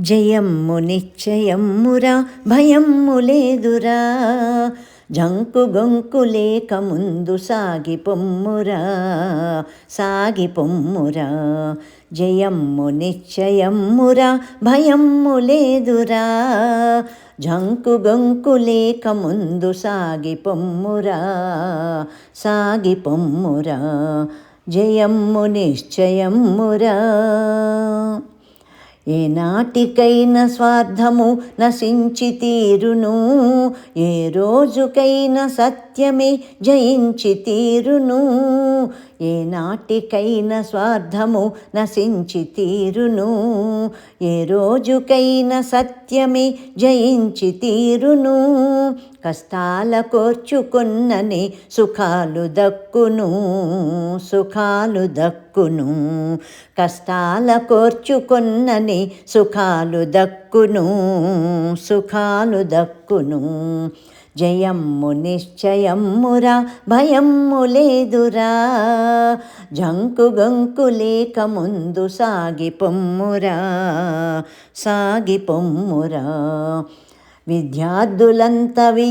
జయమ్ము నిశ్చయమ్మురా భయమ్ము లేదురా. జంకు గొంకు లేక ముందు సాగి పొమ్మురా సాగి పొమ్మురా. జయమ్ము నిశ్చయమ్మురా భయమ్ము లేదురా. జంకు గొంకు లేక ముందు సాగి పొమ్మురా సాగి పొమ్మురా. జయమ్ము నిశ్చయమ్మురా ఏనాటికైన స్వార్థము నశించి తీరును ఏ రోజుకైన సత్యమే జయించి తీరును ఏ నాటికైన స్వార్థము నశించి తీరును ఏ రోజుకైన సత్యమే జయించి తీరును కష్టాల కోర్చుకున్నని సుఖాలు దక్కును సుఖాలు దక్కును కష్టాల కోర్చుకున్నని సుఖాలు దక్కును సుఖాలు దక్కును. జయమ్ము నిశ్చయమ్మురా భయమ్ము లేదురా. జంకు గంకు లేక ముందు సాగి పొమ్మురా సాగి పొమ్మురా. విద్యార్థులంత వి